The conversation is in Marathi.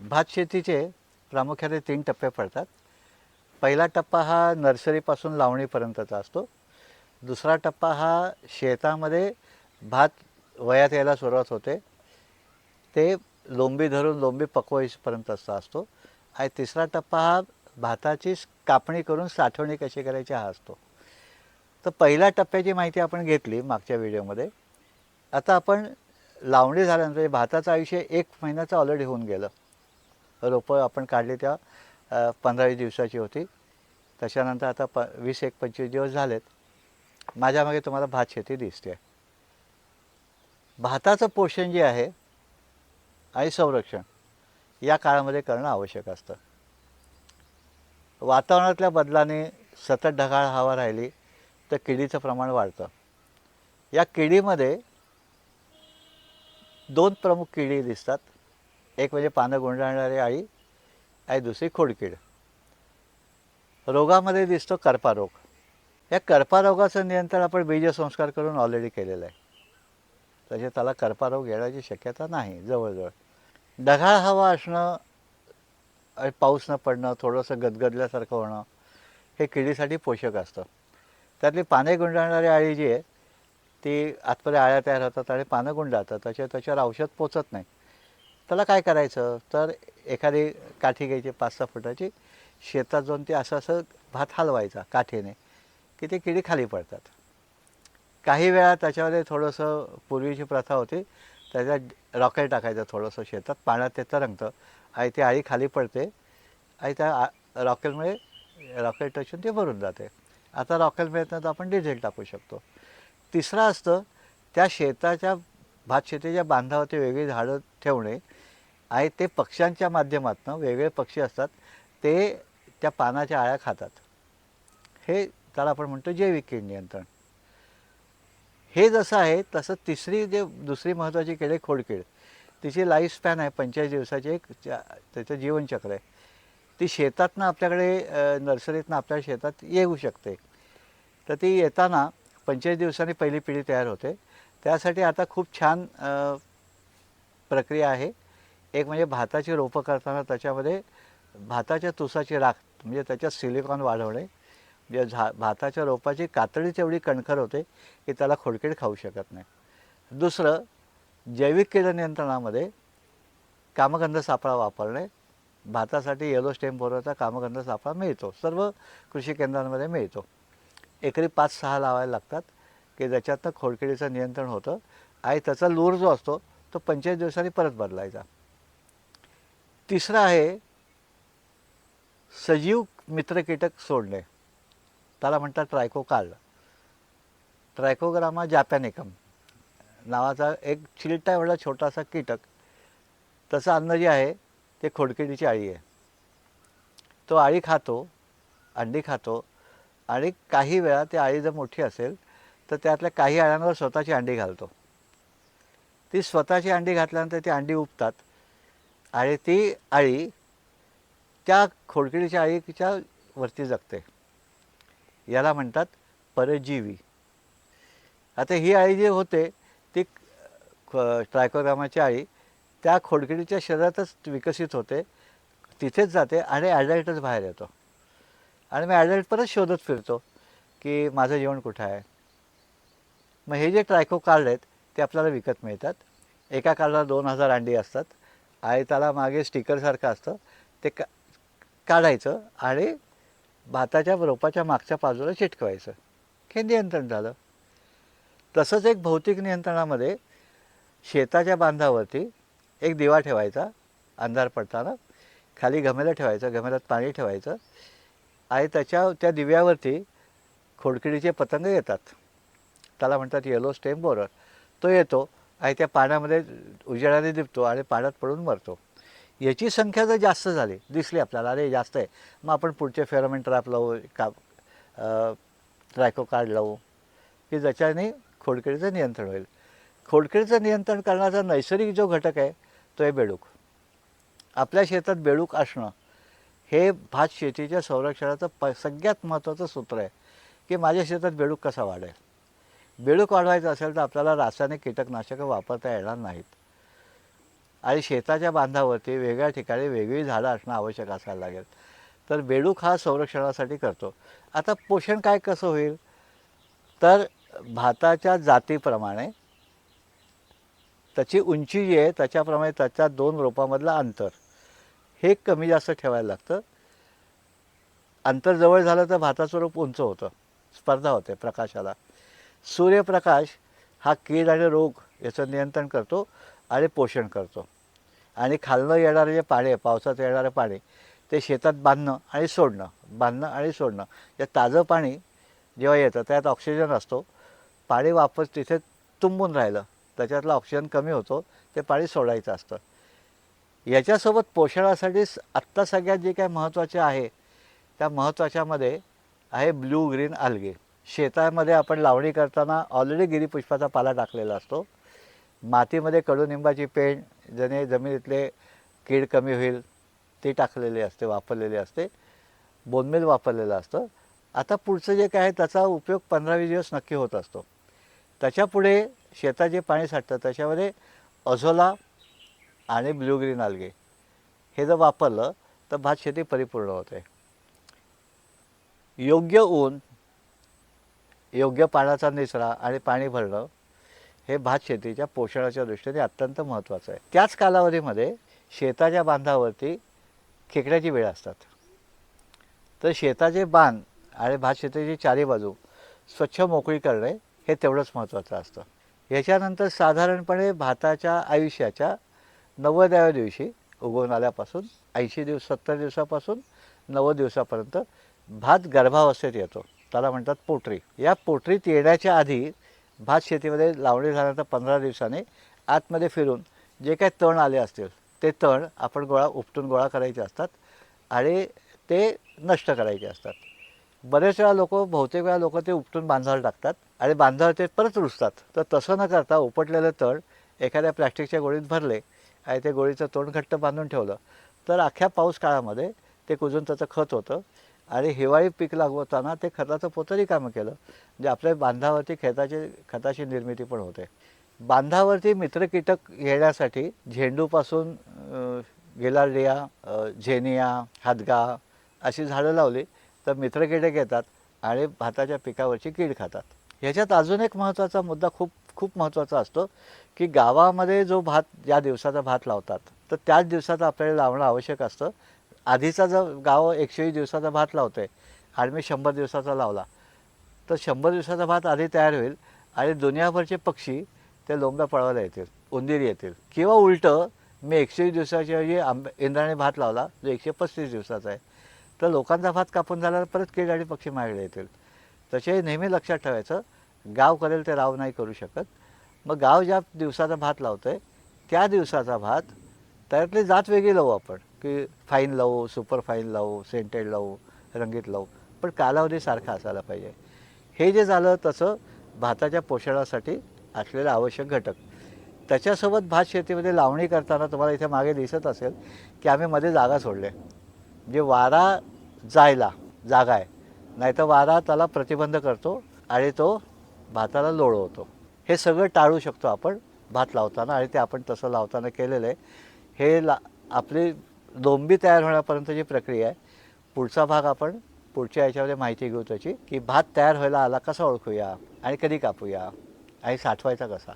भात शेतीचे प्रामुख्याने तीन टप्पे पडतात. पहिला टप्पा हा नर्सरीपासून लावणीपर्यंतचा असतो. दुसरा टप्पा हा शेतामध्ये भात वयात यायला सुरुवात होते. ते लोंबी धरून लोंबी पकवायपर्यंतचा असतो. आणि तिसरा टप्पा हा भाताची कापणी करून साठवणी कशी करायची हा असतो. तर पहिल्या टप्प्याची माहिती आपण घेतली मागच्या व्हिडिओमध्ये. आता आपण लावणी झाल्यानंतर भाताचं आयुष्य एक महिन्याचं ऑलरेडी होऊन गेलं. रोपं आपण काढली त्या पंधरावीस दिवसाची होती. त्याच्यानंतर आता प वीस एक पंचवीस दिवस झालेत. माझ्यामागे तुम्हाला भात शेती दिसते. भाताचं पोषण जे आहे आणि संरक्षण या काळामध्ये करणं आवश्यक असतं. वातावरणातल्या बदलाने सतत ढगाळ हवा राहिली तर किडीचं प्रमाण वाढतं. या किडीमध्ये दोन प्रमुख किडी दिसतात. एक म्हणजे पानं गुंडाळणारी आळी आणि दुसरी खोडकीड. रोगामध्ये दिसतो करपा रोग या करपा रोगाचं नियंत्रण आपण बीजसंस्कार करून ऑलरेडी केलेलं आहे. त्याचे त्याला करपा रोग येण्याची शक्यता नाही जवळजवळ. ढगाळ हवा असणं पाऊस न पडणं थोडंसं गदगदल्यासारखं होणं हे किडीसाठी पोषक असतं. त्यातली पाने गुंडाळणारी आळी जी आहे ती आतमध्ये आळ्या तयार होतात आणि पानं गुंडाळतात. त्याच्या त्याच्यावर औषध पोचत नाही. त्याला काय करायचं? तर एखादी काठी घ्यायची पाच सहा फुटाची. शेतात जाऊन ते असं असं भात हलवायचा काठीने की ते किडी खाली पडतात. काही वेळा त्याच्यामध्ये थोडंसं पूर्वीची प्रथा होती. त्याच्यात रॉकेल टाकायचं थोडंसं शेतात. पाण्यात ते तरंगतं. आणि ती आळी खाली पडते. आणि त्या आ- रॉकेलमुळे रॉकेल टचून ते भरून जाते. आता रॉकेल मिळत नाही तर आपण डिझेल टाकू शकतो. तिसरं असतं त्या शेताच्या भात शेतीच्या बांधावरती वेगळी झाडं ठेवणे आणि ते पक्ष्यांच्या माध्यमातून वेगळे पक्षी असतात ते त्या पानाच्या आळ्या खातात. हे त्याला आपण म्हणतो जैविक कीड नियंत्रण. हे जसं आहे तसं तिसरी जे दुसरी महत्त्वाची किड आहे खोडकीड तिची लाईफ स्पॅन आहे पंचेचाळीस दिवसाची एक त्याचं जीवनचक्र आहे. ती शेतातनं आपल्याकडे नर्सरीतनं आपल्या शेतात येऊ शकते. तर ती येताना पंचेचाळीस दिवसांनी पहिली पिढी तयार होते. त्यासाठी आता खूप छान प्रक्रिया आहे. एक म्हणजे भाताची रोपं करताना त्याच्यामध्ये भाताच्या तुसाची राख म्हणजे त्याच्यात सिलिकॉन वाढवणे. म्हणजे झा भाताच्या रोपाची कातडी तेवढी कणखर होते की त्याला खोडकीड खाऊ शकत नाही. दुसरं जैविक कीड नियंत्रणामध्ये कामगंध सापळा वापरणे. भातासाठी येलो स्टेम बोरोचा कामगंध सापळा मिळतो. सर्व कृषी केंद्रांमध्ये मिळतो. एकरी पाच सहा लावायला लागतात. की ज्याच्यातनं खोडकिडीचं नियंत्रण होतं. आणि त्याचा लूर जो असतो तो पंचेचाळीस दिवसांनी परत बदलायचा. तिसरं आहे सजीव मित्र कीटक सोडणे. त्याला म्हणतात ट्रायकोकाल ट्रायकोग्रामा जॅपॅनिकम. नावाचा एक चिलटा एवढा छोटासा कीटक. तसं अन्न जे आहे ते खोडकिडीची आळी आहे. तो आळी खातो अंडी खातो. आणि काही वेळा ती आळी जर मोठी असेल तर त्यातल्या काही अळ्यांवर स्वतःची अंडी घालतो. ती स्वतःची अंडी घातल्यानंतर ती अंडी उपतात. आणि ती अळी त्या खोडकिडीच्या अळीच्या वरती जगते. याला म्हणतात परजीवी. आता ही अळी जी होते ती ट्रायकोग्रामाची अळी त्या खोडकिडीच्या शरीरातच विकसित होते तिथेच जाते आणि ॲडल्टच बाहेर येतो. आणि मी ॲडल्ट परत शोधत फिरतो की माझं जेवण कुठं आहे? मग हे जे ट्रायको कार्ड आहेत ते आपल्याला विकत मिळतात. एका कार्डाला दोन हजार अंडी असतात. आणि त्याला मागे स्टिकरसारखं असतं. ते का काढायचं आणि भाताच्या रोपाच्या मागच्या बाजूला चिटकवायचं. हे नियंत्रण झालं. तसंच एक भौतिक नियंत्रणामध्ये शेताच्या बांधावरती एक दिवा ठेवायचा अंधार पडताना. खाली घमेलं ठेवायचं घमेल्यात पाणी ठेवायचं. आणि त्याच्या त्या दिव्यावरती खोडकिडीचे पतंग येतात. त्याला म्हणतात येलो स्टेम बोरर तो येतो आणि त्या पाण्यामध्ये उजेडाने दिपतो आणि पाण्यात पडून मरतो. याची संख्या जर जास्त झाली दिसली आपल्याला अरे जास्त आहे मग आपण पुढचे फेरोमेन ट्रॅप लावू का ट्रॅको कार्ड लावू की ज्याच्याने खोडकिडीचं नियंत्रण होईल. खोडकिडीचं नियंत्रण करण्याचा नैसर्गिक जो घटक आहे तो आहे बेडूक. आपल्या शेतात बेडूक असणं हे भात शेतीच्या संरक्षणाचं प सगळ्यात महत्त्वाचं सूत्र आहे की माझ्या शेतात बेडूक कसा वाढेल? बेळूक वाढवायचं असेल तर आपल्याला रासायनिक कीटकनाशकं वापरता येणार नाहीत. आणि शेताच्या बांधावरती वेगळ्या ठिकाणी वेगळी झाडं असणं आवश्यक असायला लागेल. तर बेडूक हा संरक्षणासाठी करतो. आता पोषण काय कसं होईल? तर भाताच्या जातीप्रमाणे त्याची उंची जी आहे त्याच्याप्रमाणे त्याच्या दोन रोपामधलं अंतर. हे कमी जास्त ठेवायला लागतं. अंतर जवळ झालं तर भाताचं रोप उंच होतं. स्पर्धा होते प्रकाशाला. सूर्यप्रकाश हा कीड आणि रोग याचं नियंत्रण करतो आणि पोषण करतो. आणि खालनं येणारं जे पाणी आहे पावसात येणारं पाणी ते शेतात बांधणं आणि सोडणं बांधणं आणि सोडणं जे ताजं पाणी जेव्हा येतं त्यात ऑक्सिजन असतो. पाणी वापस तिथे तुंबून राहिलं त्याच्यातलं ऑक्सिजन कमी होतो ते पाणी सोडायचं असतं. याच्यासोबत पोषणासाठी आत्ता सगळ्यात जे काय महत्त्वाचे आहे त्या महत्त्वाच्यामध्ये आहे ब्लू ग्रीन आल्गे शेतामध्ये आपण लावणी करताना ऑलरेडी गिरीपुष्पाचा पाला टाकलेला असतो. मातीमध्ये कडुनिंबाची पेंड ज्याने जमिनीतले कीड कमी होईल ती टाकलेली असते वापरलेली असते. बोनमेल वापरलेलं असतं. आता पुढचं जे काय आहे त्याचा उपयोग पंधरा वीस दिवस नक्की होत असतो. त्याच्यापुढे शेतात जे पाणी साठतं त्याच्यामध्ये अझोला आणि ब्लूग्रीन आलगे हे जर वापरलं तर भात शेती परिपूर्ण होते. योग्य ऊन योग्य पाण्याचा निचरा आणि पाणी भरणं हे भात शेतीच्या पोषणाच्या दृष्टीने अत्यंत महत्त्वाचं आहे. त्याच कालावधीमध्ये शेताच्या बांधावरती खेकड्याची वेळ असतात. तर शेताचे बांध आणि भात शेतीची चारी बाजू स्वच्छ मोकळी करणे हे तेवढंच महत्त्वाचं असतं. याच्यानंतर साधारणपणे भाताच्या आयुष्याच्या नव्वदाव्या दिवशी उगवून आल्यापासून ऐंशी दिवस सत्तर दिवसापासून नव्वद दिवसापर्यंत भात गर्भावस्थेत येतो. त्याला म्हणतात पोटरी. या पोटरीत येण्याच्या आधी भात शेतीमध्ये लावणी झाल्यानंतर पंधरा दिवसाने आतमध्ये फिरून जे काही तण आले असतील ते तण आपण गोळा उपटून गोळा करायचे असतात आणि ते नष्ट करायचे असतात. बरेच वेळा लोक बहुतेक वेळा लोक ते उपटून बांधावर टाकतात आणि बांधावर ते परत रुजतात. तर तसं न करता उपटलेलं तण एखाद्या प्लॅस्टिकच्या गोळीत भरले आणि ते गोळीचं तोंड घट्ट बांधून ठेवलं तर अख्ख्या पाऊस काळामध्ये ते कुजून त्याचं खत होतं. आणि हिवाळी पीक लागवताना ते खताचं पोतरी कामं केलं. म्हणजे आपल्या बांधावरती खताची खताची निर्मिती पण होते. बांधावरती मित्रकीटक येण्यासाठी झेंडूपासून अं, झेनिया हादगा अशी झाडं लावली तर मित्रकीटक येतात आणि भाताच्या पिकावरची कीड खातात. ह्याच्यात अजून एक महत्त्वाचा मुद्दा खूप खूप महत्त्वाचा असतो की गावामध्ये जो भात ज्या दिवसाचा भात लावतात तर त्याच दिवसाचा आपल्याला लावणं आवश्यक असतं. आधीचा जर गाव एकशेवीस दिवसाचा भात लावतो आहे आणि मी शंभर दिवसाचा लावला. तर शंभर दिवसाचा भात आधी तयार होईल आणि दुनियाभरचे पक्षी ते लोंब्या पळवायला येतील उंदीर येतील. किंवा उलटं मी एकशेवीस दिवसाच्या ऐवजी आंबे इंद्रायणी भात लावला जो एकशे पस्तीस दिवसाचा आहे. तर लोकांचा भात कापून झाल्यावर परत कीड आणि पक्षी मागडे येतील. तसे नेहमी लक्षात ठेवायचं गाव करेल ते राव नाही करू शकत. मग गाव ज्या दिवसाचा भात लावतोय त्या दिवसाचा भात त्यातली जात वेगळी लावू आपण. की फाईन लावू सुपर फाईन लावू सेंटेड लावू रंगीत लावू पण कालावधी सारखा असायला पाहिजे. हे जे झालं तसं भाताच्या पोषणासाठी असलेला आवश्यक घटक. त्याच्यासोबत भात शेतीमध्ये लावणी करताना तुम्हाला इथे मागे दिसत असेल की आम्ही मध्ये जागा सोडले. जे म्हणजे वारा जायला जागा आहे. नाहीतर वारा त्याला प्रतिबंध करतो आणि तो भाताला लोळवतो. हे सगळं टाळू शकतो आपण भात लावताना आणि ते आपण तसं लावताना केलेलं आहे. हे ला आपली लोंबी तयार होण्यापर्यंत जी प्रक्रिया आहे. पुढचा भाग आपण पुढच्या याच्यामध्ये माहिती घेऊ त्याची की भात तयार व्हायला आला कसा ओळखूया आणि कधी कापूया? आणि साठवायचा कसा?